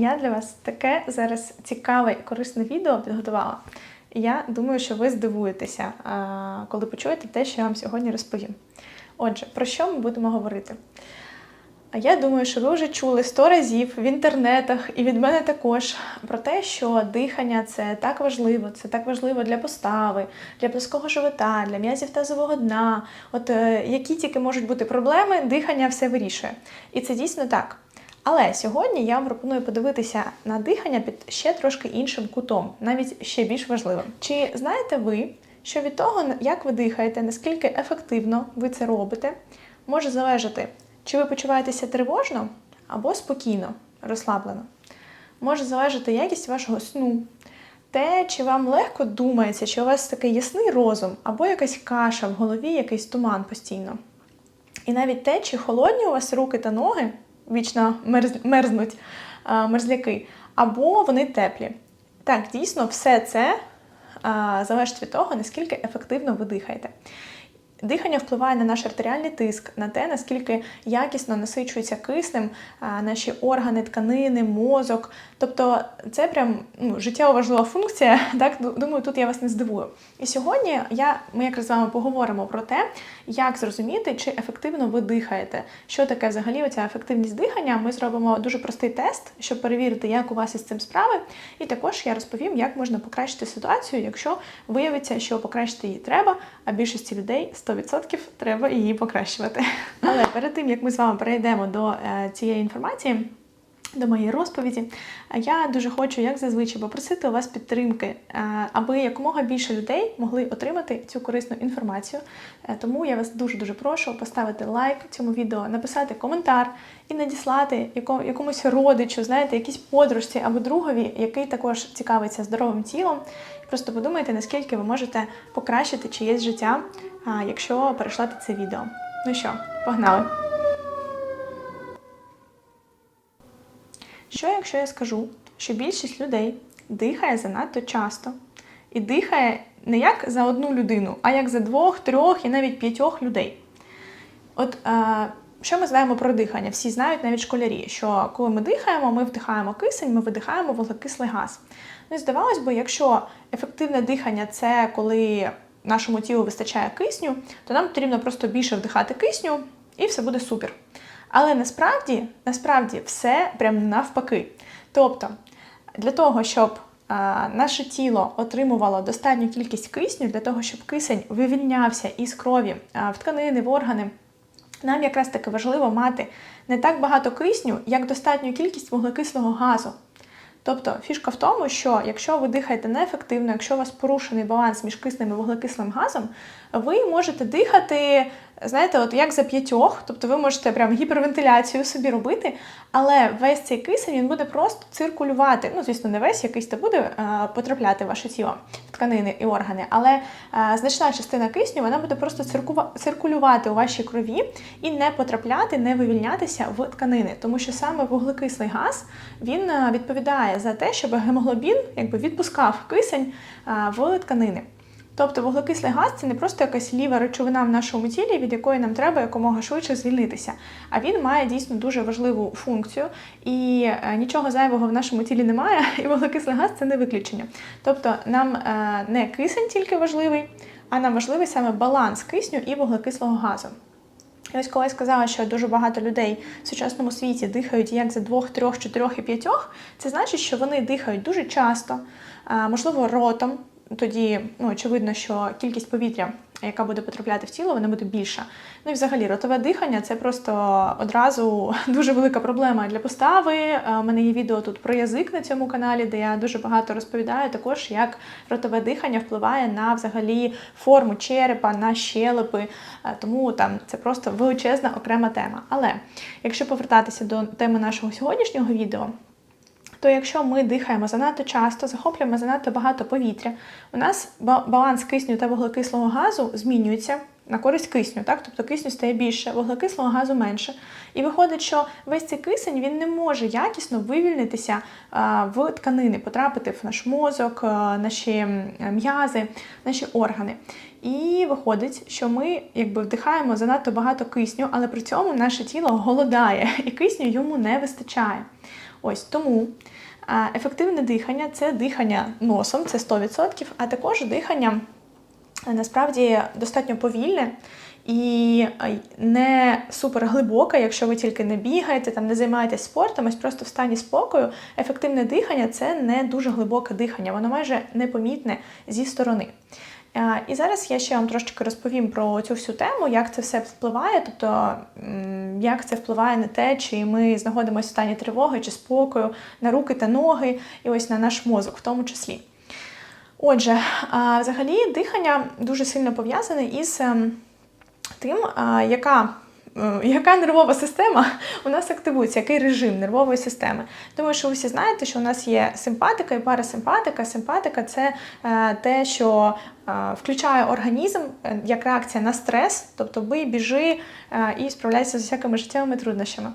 Я для вас таке зараз цікаве і корисне відео підготувала. Я думаю, що ви здивуєтеся, коли почуєте те, що я вам сьогодні розповім. Отже, про що ми будемо говорити? А я думаю, що ви вже чули сто разів в інтернетах і від мене також про те, що дихання це так важливо, це так важливо для постави, для плоского живота, для м'язів тазового дна. От е, які тільки можуть бути проблеми, дихання все вирішує. І це дійсно так. Але сьогодні я вам пропоную подивитися на дихання під ще трошки іншим кутом, навіть ще більш важливим. Чи знаєте ви, що від того, як ви дихаєте, наскільки ефективно ви це робите, може залежати, чи ви почуваєтеся тривожно або спокійно, розслаблено. Може залежати якість вашого сну, те, чи вам легко думається, чи у вас такий ясний розум, або якась каша в голові, якийсь туман постійно. І навіть те, чи холодні у вас руки та ноги, вічно мерз, мерзнуть мерзляки, або вони теплі. Так, дійсно, все це залежить від того, наскільки ефективно ви дихаєте. Дихання впливає на наш артеріальний тиск, на те, наскільки якісно насичуються киснем наші органи, тканини, мозок. Тобто це прям ну, життєво важлива функція. Так думаю, тут я вас не здивую. І сьогодні я, ми якраз з вами поговоримо про те, як зрозуміти, чи ефективно ви дихаєте. Що таке взагалі оця ефективність дихання? Ми зробимо дуже простий тест, щоб перевірити, як у вас із цим справи. І також я розповім, як можна покращити ситуацію, якщо виявиться, що покращити її треба, а більшості людей 100% треба її покращувати. Але перед тим як ми з вами перейдемо до е, цієї інформації. До моєї розповіді, я дуже хочу, як зазвичай, попросити у вас підтримки, е, аби якомога більше людей могли отримати цю корисну інформацію. Е, Тому я вас дуже дуже прошу поставити лайк цьому відео, написати коментар і надіслати яко- якомусь родичу, знаєте, якійсь подружці або другові, який також цікавиться здоровим тілом. Просто подумайте, наскільки ви можете покращити чиєсь життя, якщо перейшлати це відео. Ну що, погнали! Що якщо я скажу, що більшість людей дихає занадто часто і дихає не як за одну людину, а як за двох, трьох і навіть п'ятьох людей? От е, що ми знаємо про дихання? Всі знають навіть школярі, що коли ми дихаємо, ми вдихаємо кисень, ми видихаємо вуглекислий газ. Ну і здавалось би, якщо ефективне дихання це коли нашому тілу вистачає кисню, то нам потрібно просто більше вдихати кисню, і все буде супер. Але насправді, насправді все прям навпаки. Тобто, для того, щоб а, наше тіло отримувало достатню кількість кисню, для того, щоб кисень вивільнявся із крові а, в тканини, в органи, нам якраз таки важливо мати не так багато кисню, як достатню кількість вуглекислого газу. Тобто фішка в тому, що якщо ви дихаєте неефективно, якщо у вас порушений баланс між киснем і вуглекислим газом, ви можете дихати, знаєте, от як за п'ятьох, тобто ви можете прям гіпервентиляцію собі робити, але весь цей кисень він буде просто циркулювати. Ну, звісно, не весь якийсь то буде е, потрапляти в ваше тіло, в тканини і органи, але е, значна частина кисню вона буде просто циркулювати у вашій крові і не потрапляти, не вивільнятися в тканини, тому що саме вуглекислий газ він е, відповідає за те, щоб гемоглобін якби відпускав кисень е, в тканини. Тобто вуглекислий газ це не просто якась ліва речовина в нашому тілі, від якої нам треба якомога швидше звільнитися. А він має дійсно дуже важливу функцію, і е, нічого зайвого в нашому тілі немає, і вуглекислий газ це не виключення. Тобто нам е, не кисень тільки важливий, а нам важливий саме баланс кисню і вуглекислого газу. І ось коли я сказала, що дуже багато людей в сучасному світі дихають як за двох, трьох, чотирьох і п'ятьох, це значить, що вони дихають дуже часто, можливо, ротом. Тоді ну, очевидно, що кількість повітря, яка буде потрапляти в тіло, вона буде більша. Ну і взагалі ротове дихання це просто одразу дуже велика проблема для постави. Е, У мене є відео тут про язик на цьому каналі, де я дуже багато розповідаю також, як ротове дихання впливає на взагалі форму черепа, на щелепи. Е, Тому там це просто величезна окрема тема. Але якщо повертатися до теми нашого сьогоднішнього відео. То якщо ми дихаємо занадто часто, захоплюємо занадто багато повітря, у нас баланс кисню та вуглекислого газу змінюється. на користь кисню, так? тобто кисню стає більше, вуглекислого газу менше. І виходить, що весь цей кисень він не може якісно вивільнитися в тканини, потрапити в наш мозок, наші м'язи, наші органи. І виходить, що ми якби вдихаємо занадто багато кисню, але при цьому наше тіло голодає, і кисню йому не вистачає. Ось тому ефективне дихання це дихання носом, це 100%, а також дихання е, насправді достатньо повільне. І не супер глибоке, якщо ви тільки не бігаєте, там не займаєтесь спортом, ось просто в стані спокою. Ефективне дихання це не дуже глибоке дихання, воно майже непомітне зі сторони. Е, І зараз я ще вам трошечки розповім про цю всю тему, як це все впливає, тобто як це впливає на те, чи ми знаходимося в стані тривоги чи спокою, на руки та ноги, і ось на наш мозок в тому числі. Отже, взагалі дихання дуже сильно пов'язане із ем, тим, яка. Е, Яка нервова система у нас активується, який режим нервової системи? Думаю, що ви всі знаєте, що у нас є симпатика і парасимпатика. Симпатика це е, те, що е, включає організм як реакція на стрес, тобто бий, біжи і справляйся з всякими життєвими труднощами.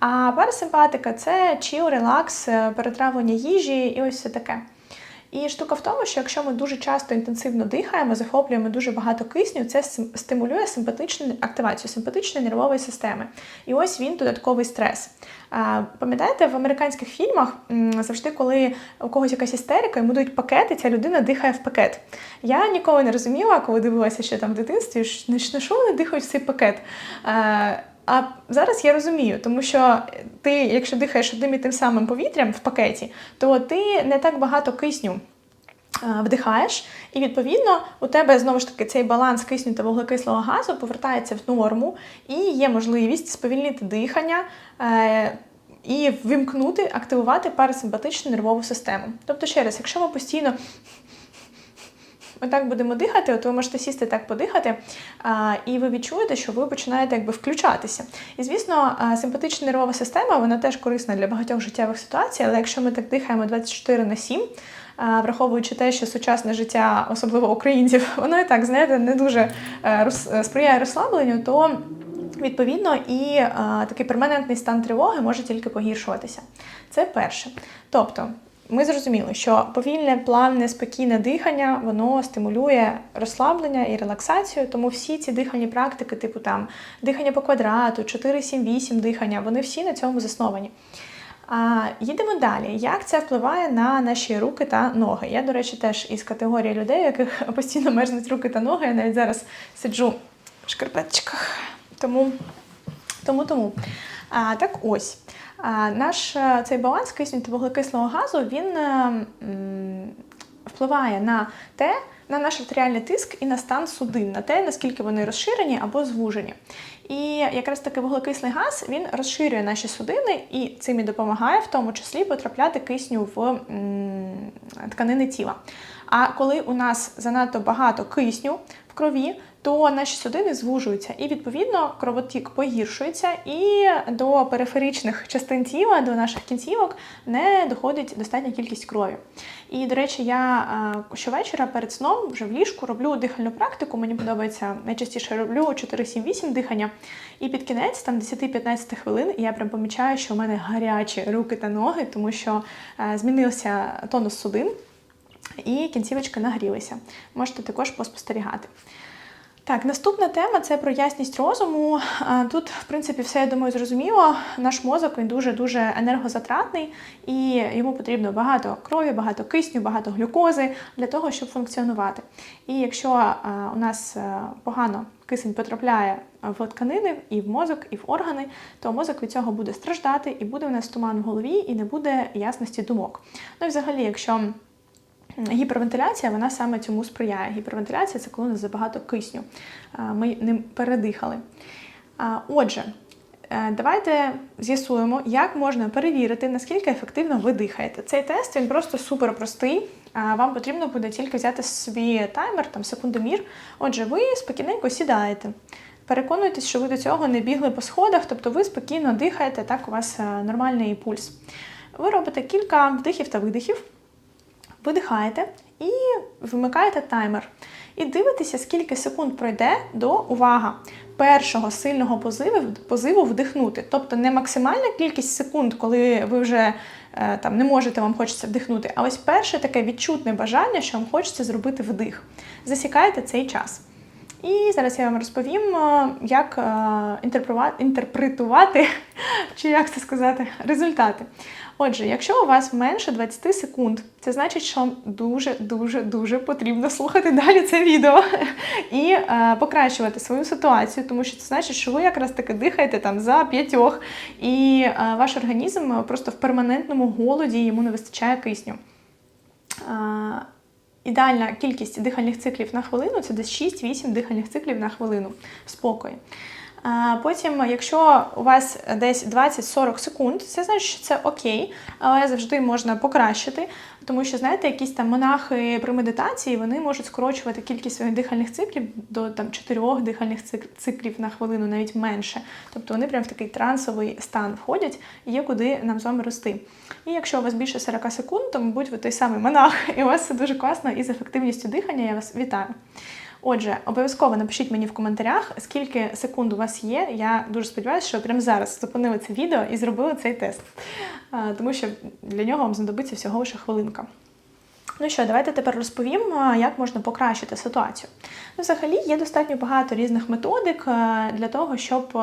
А парасимпатика це чіл, релакс, перетравлення їжі і ось все таке. І штука в тому, що якщо ми дуже часто інтенсивно дихаємо, захоплюємо дуже багато кисню, це стимулює симпатичну активацію симпатичної нервової системи. І ось він додатковий стрес. Пам'ятаєте, в американських фільмах завжди, коли у когось якась істерика, йому дають пакет, ця людина дихає в пакет. Я ніколи не розуміла, коли дивилася ще там в дитинстві, що на що вони дихають в цей пакет. А, зараз я розумію, тому що ти, якщо дихаєш одним і тим самим повітрям в пакеті, то ти не так багато кисню е, вдихаєш, і відповідно у тебе знову ж таки цей баланс кисню та вуглекислого газу повертається в норму, і є можливість сповільнити дихання. е, І вимкнути, активувати парасимпатичну нервову систему. Тобто, ще раз, якщо ми постійно Отак будемо дихати, от ви можете сісти так подихати, і ви відчуєте, що ви починаєте якби включатися. І звісно, симпатична нервова система вона теж корисна для багатьох життєвих ситуацій, але якщо ми так дихаємо 24 на 7, враховуючи те, що сучасне життя, особливо українців, воно і так, знаєте, не дуже е, сприяє розслабленню, то Відповідно, і такий перманентний стан тривоги може тільки погіршуватися. Це перше. Тобто, ми зрозуміли, що повільне, плавне, спокійне дихання воно стимулює розслаблення і релаксацію. Тому всі ці дихальні практики, типу там дихання по квадрату, 4-7-8 дихання, вони всі на цьому засновані. А, їдемо далі. Як це впливає на наші руки та ноги? Я, до речі, теж із категорії людей, яких постійно мерзнуть руки та ноги. Я навіть зараз сиджу в шкарпеточках. Тому, тому, тому. А, так ось. Наш е, цей баланс кисню та вуглекислого газу він е, впливає на те, на наш артеріальний тиск і на стан судин, на те, наскільки вони розширені або звужені. І якраз таки вуглекислий газ він розширює наші судини і цим і допомагає в тому числі потрапляти кисню в тканини тіла. А коли у нас занадто багато кисню крові, то наші судини звужуються, і відповідно кровотік погіршується, і до периферичних частин тіла, до наших кінцівок не доходить достатня кількість крові. І, до речі, я е, щовечора перед сном вже в ліжку роблю дихальну практику. Мені подобається найчастіше роблю 4-7-8 дихання. І під кінець, там 10-15 хвилин, я прям помічаю, що у мене гарячі руки та ноги, тому що е, змінився тонус судин і кінцівочки нагрілися. Можете також поспостерігати. Так, наступна тема це про ясність розуму. Тут, в принципі, все я думаю, зрозуміло. Наш мозок він дуже дуже енергозатратний, і йому потрібно багато крові, багато кисню, багато глюкози для того, щоб функціонувати. І якщо у нас погано кисень потрапляє в тканини і в мозок, і в органи, то мозок від цього буде страждати, і буде в нас туман в голові, і не буде ясності думок. Ну і взагалі, якщо Гіпервентиляція вона саме цьому сприяє. Гіпервентиляція це коли у нас забагато кисню. Ми ним передихали. Отже, е, давайте з'ясуємо, як можна перевірити, наскільки ефективно ви дихаєте. Цей тест він просто супер простий. Вам потрібно буде тільки взяти собі таймер, там секундомір. Отже, ви спокійненько сідаєте. Переконуйтесь, що ви до цього не бігли по сходах, тобто ви спокійно дихаєте, так у вас е, нормальний пульс. Ви робите кілька вдихів та видихів видихаєте і вимикаєте таймер. І дивитеся, скільки секунд пройде до увага першого сильного позиву, позиву вдихнути. Тобто не максимальна кількість секунд, коли ви вже е, там не можете, вам хочеться вдихнути, а ось перше таке відчутне бажання, що вам хочеться зробити вдих. Засікайте цей час. І зараз я вам розповім, е, як е, інтерпретувати, чи як це сказати, результати. Отже, якщо у вас менше 20 секунд, це значить, що вам дуже дуже дуже потрібно слухати далі це відео і е, покращувати свою ситуацію, тому що це значить, що ви якраз таки дихаєте там за п'ятьох, і е, ваш організм просто в перманентному голоді йому не вистачає кисню. Е, Ідеальна кількість дихальних циклів на хвилину це десь 6-8 дихальних циклів на хвилину. А Потім, якщо у вас десь 20-40 секунд, це значить, що це окей, але завжди можна покращити, тому що, знаєте, якісь там монахи при медитації вони можуть скорочувати кількість своїх дихальних циклів до там 4 дихальних циклів на хвилину, навіть менше. Тобто вони прям в такий трансовий стан входять, і є куди нам з вами рости. І якщо у вас більше 40 секунд, то, мабуть, ви той самий монах, і у вас все дуже класно і з ефективністю дихання. Я вас вітаю. Отже, обов'язково напишіть мені в коментарях, скільки секунд у вас є. Я дуже сподіваюся, що прямо зараз зупинили це відео і зробили цей тест, тому що для нього вам знадобиться всього лише хвилинка. Ну що, давайте тепер розповім, як можна покращити ситуацію. Ну, взагалі, є достатньо багато різних методик для того, щоб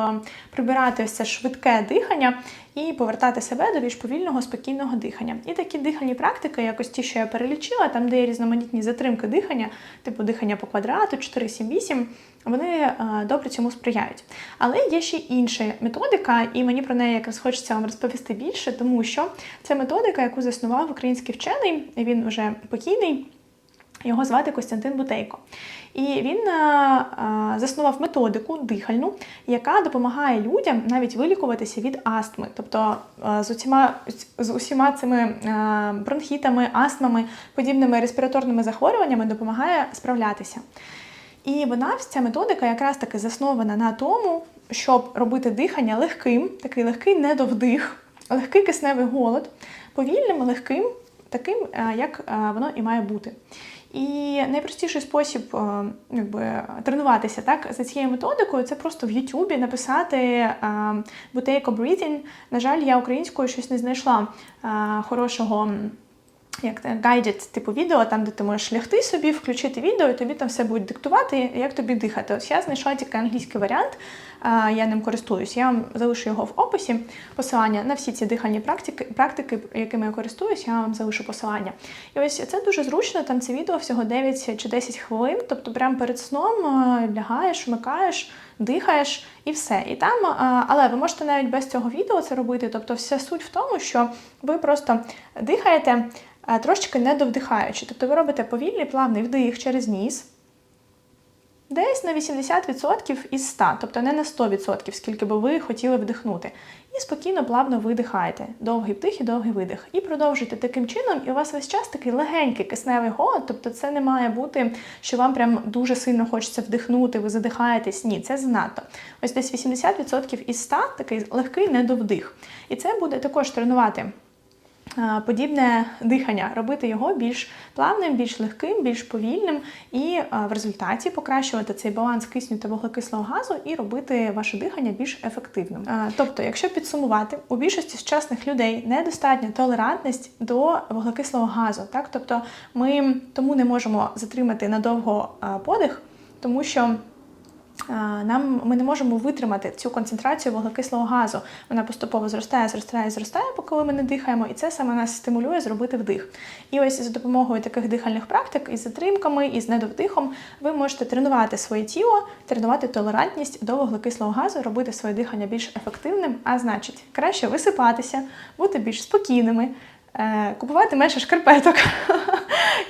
прибирати це швидке дихання і повертати себе до більш повільного, спокійного дихання. І такі дихальні практики, якось ті, що я перелічила, там, де є різноманітні затримки дихання, типу дихання по квадрату, 4, 7, 8, вони е, добре цьому сприяють. Але є ще інша методика, і мені про неї якраз хочеться вам розповісти більше, тому що це методика, яку заснував український вчений, він вже покійний. Його звати Костянтин Бутейко. І він е, е, заснував методику дихальну, яка допомагає людям навіть вилікуватися від астми. Тобто е, з усіма, з усіма цими бронхітами, астмами, подібними респіраторними захворюваннями допомагає справлятися. І вона, ця методика, якраз таки заснована на тому, щоб робити дихання легким, такий легкий недовдих, легкий кисневий голод, повільним, легким, таким, як воно і має бути. І найпростіший спосіб е, якби, тренуватися так, за цією методикою це просто в Ютубі написати е, Buteyko Breathing. На жаль, я українською щось не знайшла е, хорошого. Як це гайдять типу відео, там, де ти можеш лягти собі, включити відео, і тобі там все будуть диктувати, як тобі дихати. Ось я знайшла тільки англійський варіант, я ним користуюсь. Я вам залишу його в описі. Посилання на всі ці дихальні практики, практики, якими я користуюсь, я вам залишу посилання. І ось це дуже зручно. Там це відео всього 9 чи 10 хвилин. Тобто, прямо перед сном лягаєш, вмикаєш, дихаєш і все. І там, але ви можете навіть без цього відео це робити. Тобто, вся суть в тому, що ви просто дихаєте. А, Трошечки не довдихаючи. Тобто ви робите повільний плавний вдих через ніс, десь на 80% із 100, тобто не на 100%, скільки би ви хотіли вдихнути. І спокійно, плавно видихаєте. Довгий вдих і довгий видих. І продовжуйте таким чином, і у вас весь час такий легенький кисневий голод, тобто це не має бути, що вам прям дуже сильно хочеться вдихнути, ви задихаєтесь. Ні, це занадто. Ось десь 80% із 100 такий легкий недовдих. І це буде також тренувати е, подібне дихання, робити його більш плавним, більш легким, більш повільним, і е, в результаті покращувати цей баланс кисню та вуглекислого газу і робити ваше дихання більш ефективним. Е, Тобто, якщо підсумувати, у більшості сучасних людей недостатня толерантність до вуглекислого газу. Так? Тобто ми тому не можемо затримати надовго е, подих, тому що нам ми не можемо витримати цю концентрацію вуглекислого газу. Вона поступово зростає, зростає, зростає, поки ми не дихаємо, і це саме нас стимулює зробити вдих. І ось за допомогою таких дихальних практик із затримками, і з недовдихом, ви можете тренувати своє тіло, тренувати толерантність до вуглекислого газу, робити своє дихання більш ефективним, а значить, краще висипатися, бути більш спокійними. е, Купувати менше шкарпеток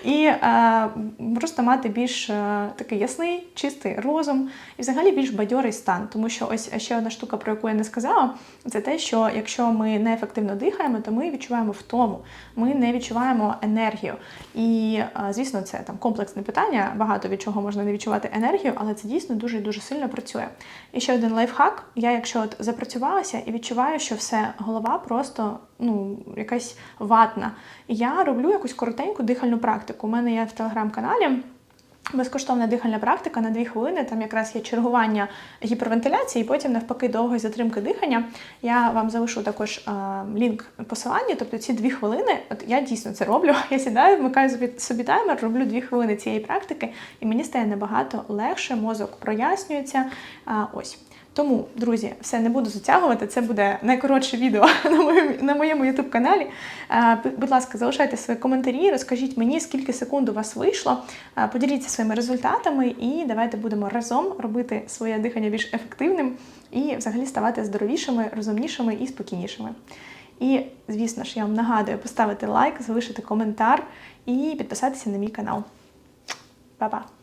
і е, просто мати більш е, такий ясний, чистий розум і взагалі більш бадьорий стан. Тому що ось ще одна штука, про яку я не сказала, це те, що якщо ми неефективно дихаємо, то ми відчуваємо втому, ми не відчуваємо енергію. І е, звісно, це там комплексне питання. Багато від чого можна не відчувати енергію, але це дійсно дуже дуже сильно працює. І ще один лайфхак. Я, якщо от запрацювалася і відчуваю, що все голова просто ну, якась ватна. Я роблю якусь коротеньку дихальну практику. У мене є в телеграм-каналі. Безкоштовна дихальна практика на 2 хвилини. Там якраз є чергування гіпервентиляції, і потім навпаки довгої затримки дихання. Я вам залишу також е, лінк посилання. Тобто ці 2 хвилини, от я дійсно це роблю. Я сідаю, вмикаю собі, собі таймер, роблю 2 хвилини цієї практики, і мені стає набагато легше, мозок прояснюється. А, ось. Тому, друзі, все не буду затягувати. Це буде найкоротше відео на моєму на моєму youtube каналі. Будь ласка, залишайте свої коментарі, розкажіть мені, скільки секунд у вас вийшло. Е, Поділіться своїми результатами, і давайте будемо разом робити своє дихання більш ефективним і взагалі ставати здоровішими, розумнішими і спокійнішими. І, звісно ж, я вам нагадую поставити лайк, залишити коментар і підписатися на мій канал. Па-па!